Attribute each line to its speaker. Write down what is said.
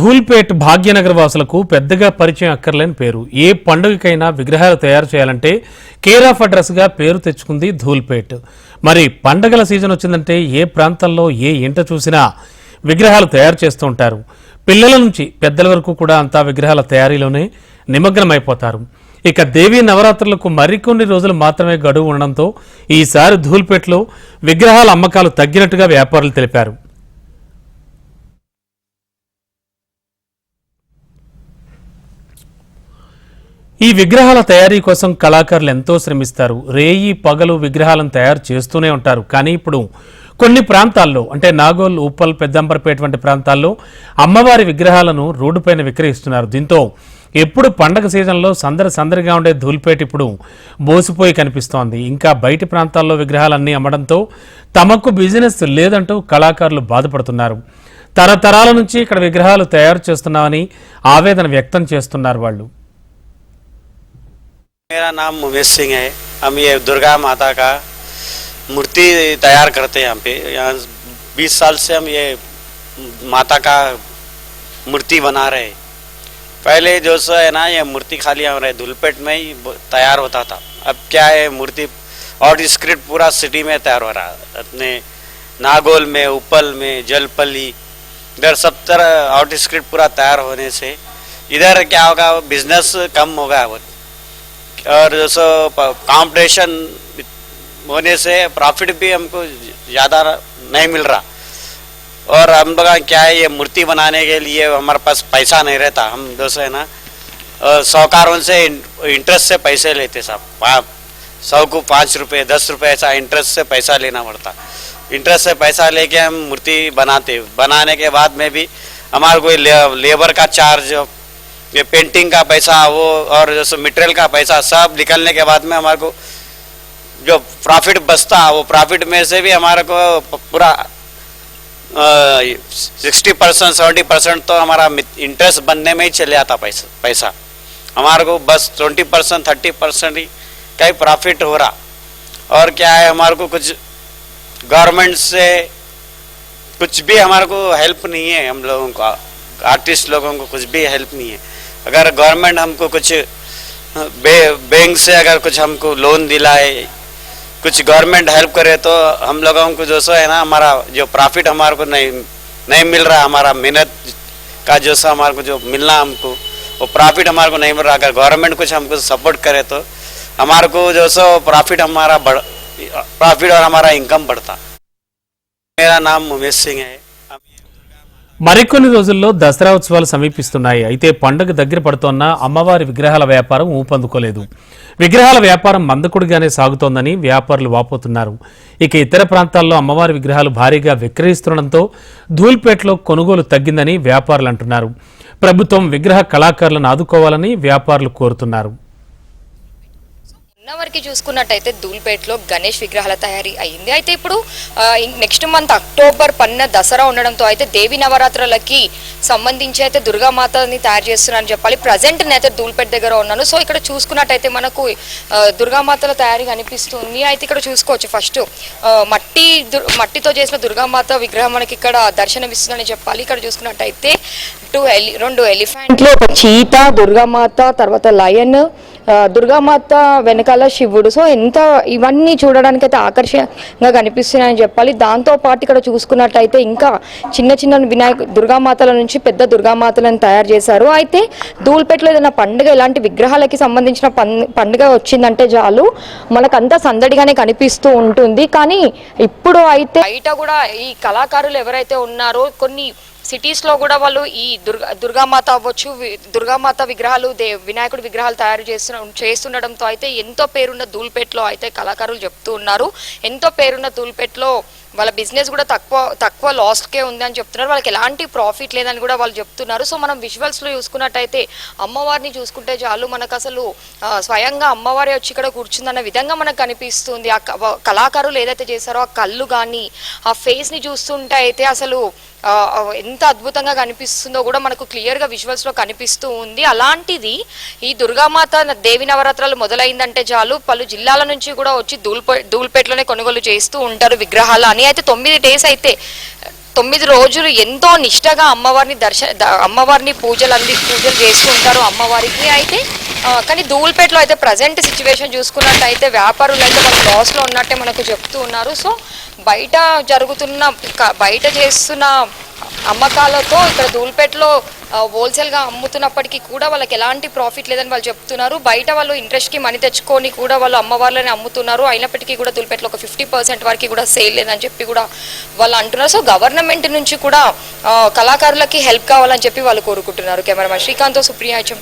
Speaker 1: ధూల్పేట్ భాగ్యనగర్ వాసులకు పెద్దగా పరిచయం అక్కర్లేని పేరు. ఏ పండుగకైనా విగ్రహాలు తయారు చేయాలంటే కేర్ ఆఫ్ అడ్రస్గా పేరు తెచ్చుకుంది ధూల్పేట్. మరి పండగల సీజన్ వచ్చిందంటే ఏ ప్రాంతంలో ఏ ఇంట చూసినా విగ్రహాలు తయారు చేస్తూ ఉంటారు. పిల్లల నుంచి పెద్దల వరకు కూడా అంతా విగ్రహాల తయారీలోనే నిమగ్నమైపోతారు. ఇక దేవీ నవరాత్రులకు మరికొన్ని రోజులు మాత్రమే గడువు ఉండడంతో ఈసారి ధూల్పేట్లో విగ్రహాల అమ్మకాలు తగ్గినట్టుగా వ్యాపారులు తెలిపారు. ఈ విగ్రహాల తయారీ కోసం కళాకారులు ఎంతో శ్రమిస్తారు. రేయి పగలు విగ్రహాలను తయారు చేస్తూనే ఉంటారు. కానీ ఇప్పుడు కొన్ని ప్రాంతాల్లో అంటే నాగోల్ ఉప్పల్ పెద్దంబరపేట వంటి ప్రాంతాల్లో అమ్మవారి విగ్రహాలను రోడ్డుపైన విక్రయిస్తున్నారు. దీంతో ఎప్పుడు పండగ సీజన్లో సందడి సందడిగా ఉండే ధూల్పేట ఇప్పుడు బోసిపోయి కనిపిస్తోంది. ఇంకా బయటి ప్రాంతాల్లో విగ్రహాలన్నీ అమ్మడంతో తమకు బిజినెస్ లేదంటూ కళాకారులు బాధపడుతున్నారు. తరతరాల నుంచి ఇక్కడ విగ్రహాలు తయారు చేస్తున్నామని ఆవేదన వ్యక్తం చేస్తున్నారు వాళ్ళు.
Speaker 2: मेरा नाम उमेश सिंह है। हम ये दुर्गा माता का मूर्ति तैयार करते हैं यहाँ पे। यहाँ बीस साल से हम ये माता का मूर्ति बना रहे पहले जो सो है ना, ये मूर्ति खाली हमारे धुलपेट में ही तैयार होता था। अब क्या है, मूर्ति और स्क्रिप्ट पूरा सिटी में तैयार हो रहा है। अपने नागोल में, उपल में, जलपली, इधर सब तरह आउट स्क्रिप्ट पूरा तैयार होने से। इधर क्या होगा बिज़नेस कम होगा बहुत और जैसे कॉम्पिटिशन होने से प्रॉफिट भी हमको ज़्यादा नहीं मिल रहा। और हम लोग क्या है ये मूर्ति बनाने के लिए हमारे पास पैसा नहीं रहता हम जैसे है ना। साहूकारों से इंटरेस्ट से पैसे लेते साहब। पा- सौ को पाँच रुपये दस रुपये ऐसा इंटरेस्ट से पैसा लेना पड़ता। इंटरेस्ट से पैसा लेके हम मूर्ति बनाते। बनाने के बाद में भी हमारा कोई ले, लेबर का चार्ज ये पेंटिंग का पैसा, वो और जैसे मटेरियल का पैसा, सब निकलने के बाद में हमारे को जो प्रॉफिट बचता, वो प्रॉफिट में से भी हमारे को पूरा सिक्सटी परसेंट सेवेंटी परसेंट तो हमारा इंटरेस्ट बनने में ही चले जाता पैसा पैसा। हमारे को बस ट्वेंटी परसेंट थर्टी परसेंट ही का ही प्रॉफिट हो रहा। और क्या है, हमारे को कुछ गवर्नमेंट से कुछ भी हमारे को हेल्प नहीं है हम लोगों को आर्टिस्ट लोगों को कुछ भी हेल्प नहीं है। अगर गवर्नमेंट हमको कुछ बे, बैंक से अगर कुछ हमको लोन दिलाए कुछ गवर्नमेंट हेल्प करे तो हम लोगों को जो सो है ना हमारा जो प्रॉफिट हमारे को नहीं नहीं मिल रहा हमारा मेहनत का जो सो हमारे को जो मिलना हमको वो प्रॉफिट हमारे को नहीं मिल रहा। अगर गवर्नमेंट कुछ हमको सपोर्ट करे तो हमारे को जो सो प्रॉफिट हमारा बढ़ प्रॉफिट और हमारा इनकम बढ़ता। मेरा नाम उमेश सिंह है।
Speaker 1: మరికొన్ని రోజుల్లో దసరా ఉత్సవాలు సమీపిస్తున్నాయి. అయితే పండుగ దగ్గర పడుతోన్న అమ్మవారి విగ్రహాల వ్యాపారం ఊపందుకోలేదు. విగ్రహాల వ్యాపారం మందకుడిగానే సాగుతోందని వ్యాపారులు వాపోతున్నారు. ఇక ఇతర ప్రాంతాల్లో అమ్మవారి విగ్రహాలు భారీగా విక్రయిస్తుండటంతో ధూల్పేటలో కొనుగోలు తగ్గిందని వ్యాపారులు అంటున్నారు. ప్రభుత్వం విగ్రహ కళాకారులను ఆదుకోవాలని వ్యాపారులు కోరుతున్నారు.
Speaker 3: వరకు చూసుకున్నట్టయితే ధూల్పేటలో గణేష్ విగ్రహాల తయారీ అయింది. అయితే ఇప్పుడు నెక్స్ట్ మంత్ అక్టోబర్ పన్న దసరా ఉండడంతో అయితే దేవి నవరాత్రులకి సంబంధించి అయితే దుర్గామాతని తయారు చేస్తున్నారని చెప్పాలి. ప్రజెంట్ నేనైతే ధూల్పేట దగ్గర ఉన్నాను. సో ఇక్కడ చూసుకున్నట్టయితే మనకు దుర్గామాతల తయారీ కనిపిస్తుంది. అయితే ఇక్కడ చూసుకోవచ్చు ఫస్ట్ మట్టి మట్టితో చేసిన దుర్గామాత విగ్రహం మనకి ఇక్కడ దర్శనమిస్తుందని చెప్పాలి. ఇక్కడ చూసుకున్నట్టయితే టూ ఎలి రెండు ఎలిఫెంట్లు ఒక చీత దుర్గామాత తర్వాత లయన్ దుర్గామాత వెనకాల శివుడు. సో ఎంత ఇవన్నీ చూడడానికి అయితే ఆకర్షణగా కనిపిస్తున్నాయని చెప్పాలి. దాంతో పాటు ఇక్కడ చూసుకున్నట్టయితే ఇంకా చిన్న చిన్న వినాయక దుర్గామాతల నుంచి పెద్ద దుర్గామాతలను తయారు చేశారు. అయితే ధూల్పేటలో ఏదైనా పండుగ ఇలాంటి విగ్రహాలకి సంబంధించిన పండుగ వచ్చిందంటే చాలు. మనకంతా సందడిగానే కనిపిస్తూ ఉంటుంది. కానీ ఇప్పుడు అయితే బయట కూడా ఈ కళాకారులు ఎవరైతే ఉన్నారో కొన్ని సిటీస్లో కూడా వాళ్ళు ఈ దుర్గా దుర్గామాత అవ్వచ్చు దుర్గామాత విగ్రహాలు దే వినాయకుడి విగ్రహాలు తయారు చేస్తున్న చేస్తుండడంతో అయితే ఎంతో పేరున్న ధూల్పేట్లో అయితే కళాకారులు చెప్తూ ఉన్నారు. ఎంతో పేరున్న ధూల్పేట్లో వాళ్ళ బిజినెస్ కూడా తక్కువ తక్కువ లాస్ట్కే ఉంది అని చెప్తున్నారు. వాళ్ళకి ఎలాంటి ప్రాఫిట్ లేదని కూడా వాళ్ళు చెప్తున్నారు. సో మనం విజువల్స్లో చూసుకున్నట్టయితే అమ్మవారిని చూసుకుంటే చాలు మనకు అసలు స్వయంగా అమ్మవారి వచ్చి ఇక్కడ కూర్చుందన్న విధంగా మనకు కనిపిస్తుంది. ఆ కళాకారులు ఏదైతే చేశారో ఆ కళ్ళు కానీ ఆ ఫేస్ని చూస్తుంటే అయితే అసలు ఎంత అద్భుతంగా కనిపిస్తుందో కూడా మనకు క్లియర్గా విజువల్స్లో కనిపిస్తూ ఉంది. అలాంటిది ఈ దుర్గామాత దేవి నవరాత్రాలు మొదలైందంటే చాలు పలు జిల్లాల నుంచి కూడా వచ్చి ధూల్పే ధూల్పేటలోనే కొనుగోలు చేస్తూ ఉంటారు విగ్రహాలు అని అయితే తొమ్మిది డేస్ అయితే తొమ్మిది రోజులు ఎంతో నిష్టగా అమ్మవారిని దర్శ అమ్మవారిని పూజలు అంది పూజలు చేస్తూ ఉంటారు అమ్మవారికి అయితే. కానీ ధూల్పేటలో అయితే ప్రజెంట్ సిచ్యువేషన్ చూసుకున్నట్టయితే వ్యాపారులు అయితే వాళ్ళు లాస్లో ఉన్నట్టే మనకు చెప్తూ ఉన్నారు. సో బయట జరుగుతున్న బయట చేస్తున్న అమ్మకాలతో ఇక్కడ ధూల్పేటలో హోల్సేల్గా అమ్ముతున్నప్పటికీ కూడా వాళ్ళకి ఎలాంటి ప్రాఫిట్ లేదని వాళ్ళు చెప్తున్నారు. బయట వాళ్ళు ఇంట్రెస్ట్కి మనీ తెచ్చుకొని కూడా వాళ్ళు అమ్మవార్లని అమ్ముతున్నారు. అయినప్పటికీ కూడా ధూల్పేటలో ఒక ఫిఫ్టీ పర్సెంట్ వరకు కూడా సేల్ లేదని చెప్పి కూడా వాళ్ళు అంటున్నారు. సో గవర్నమెంట్ నుంచి కూడా కళాకారులకి హెల్ప్ కావాలని చెప్పి వాళ్ళు కోరుకుంటున్నారు. Cameraman Srikanth Supriya HM